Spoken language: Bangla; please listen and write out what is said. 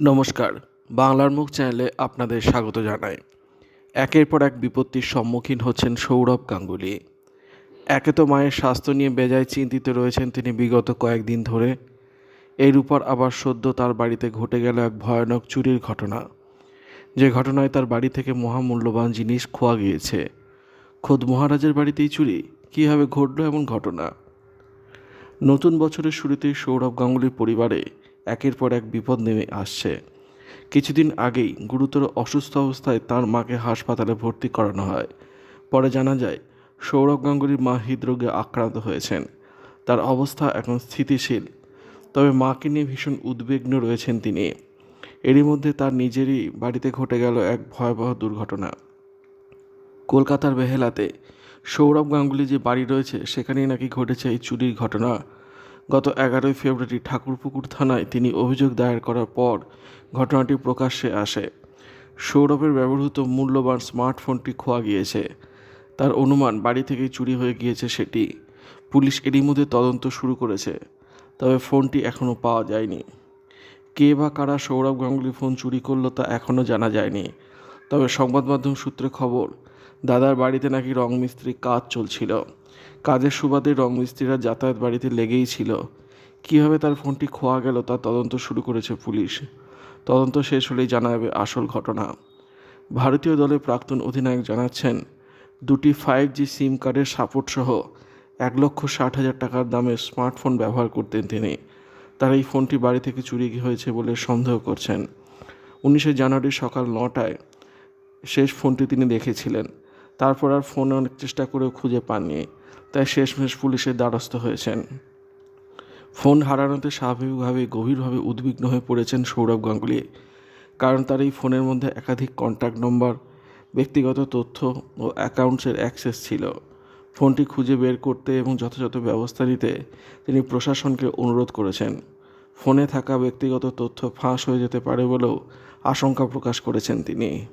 নমস্কার, বাংলার মুখ চ্যানেলে আপনাদের স্বাগত জানাই। একের পর এক বিপত্তির সম্মুখীন হচ্ছেন সৌরভ গাঙ্গুলি। একে তো মায়ের স্বাস্থ্য নিয়ে বেজায় চিন্তিত রয়েছেন তিনি বিগত কয়েকদিন ধরে। এর উপর আবার সদ্য তার বাড়িতে ঘটে গেল এক ভয়ানক চুরির ঘটনা। যে ঘটনায় তার বাড়ি থেকে মহামূল্যবান জিনিস খোয়া গিয়েছে। খোদ মহারাজের বাড়িতেই চুরি? কীভাবে ঘটল এমন ঘটনা? নতুন বছরের শুরুতেই সৌরভ গাঙ্গুলির পরিবারে একের পর এক বিপদ নেমে আসছে। কিছুদিন আগেই গুরুতর অসুস্থ অবস্থায় তার মাকে হাসপাতালে ভর্তি করানো হয়। পরে জানা যায়, সৌরভ গাঙ্গুলির মা হৃদরোগে আক্রান্ত হয়েছেন। তার অবস্থা এখন স্থিতিশীল, তবে মাকে নিয়ে ভীষণ উদ্বিগ্ন রয়েছেন তিনি। এরই মধ্যে তার নিজেরই বাড়িতে ঘটে গেল এক ভয়াবহ দুর্ঘটনা। কলকাতার বেহেলাতে সৌরভ গাঙ্গুলি যে বাড়ি রয়েছে, সেখানেই নাকি ঘটেছে এই চুরির ঘটনা। গত এগারোই ফেব্রুয়ারি ঠাকুরপুকুর থানায় তিনি অভিযোগ দায়ের করার পর ঘটনাটি প্রকাশ্যে আসে। সৌরভের ব্যবহৃত মূল্যবান স্মার্টফোনটি খোয়া গিয়েছে। তার অনুমান, বাড়ি থেকেই চুরি হয়ে গিয়েছে সেটি। পুলিশ এরই মধ্যে তদন্ত শুরু করেছে, তবে ফোনটি এখনও পাওয়া যায়নি। কে বা কারা সৌরভ গাঙ্গুলি ফোন চুরি করল তা এখনও জানা যায়নি। তবে সংবাদ মাধ্যম সূত্রে খবর, দাদার বাড়িতে নাকি রং মিস্ত্রি কাজ চলছিল। কাজের সুবাদে রং মিস্ত্রিরা যাতায়াত বাড়িতে লেগেই ছিল। কীভাবে তার ফোনটি খোয়া গেল তা তদন্ত শুরু করেছে পুলিশ। তদন্ত শেষ হলেই জানা যাবে আসল ঘটনা। ভারতীয় দলের প্রাক্তন অধিনায়ক জানাচ্ছেন, দুটি ফাইভ জি সিম কার্ডের সাপোর্ট সহ এক লক্ষ ষাট হাজার টাকার দামের স্মার্টফোন ব্যবহার করতেন তিনি। তার এই ফোনটি বাড়ি থেকে চুরি হয়েছে বলে সন্দেহ করছেন। উনিশে জানুয়ারি সকাল নটায় শেষ ফোনটি তিনি দেখেছিলেন। তারপর আর ফোন অনেক চেষ্টা করেও খুঁজে পাননি। তাই শেষমেশ পুলিশের দ্বারস্থ হয়েছেন। ফোন হারানোতে স্বাভাবিকভাবে, গভীরভাবে উদ্বিগ্ন হয়ে পড়েছেন সৌরভ গাঙ্গুলি। কারণ তার এই ফোনের মধ্যে একাধিক কন্ট্যাক্ট নম্বর ব্যক্তিগত তথ্য ও অ্যাকাউন্টসের অ্যাক্সেস ছিল। ফোনটি খুঁজে বের করতে এবং যথাযথ ব্যবস্থা নিতে তিনি প্রশাসনকে অনুরোধ করেছেন। ফোনে থাকা ব্যক্তিগত তথ্য ফাঁস হয়ে যেতে পারে বলেও আশঙ্কা প্রকাশ করেছেন তিনি।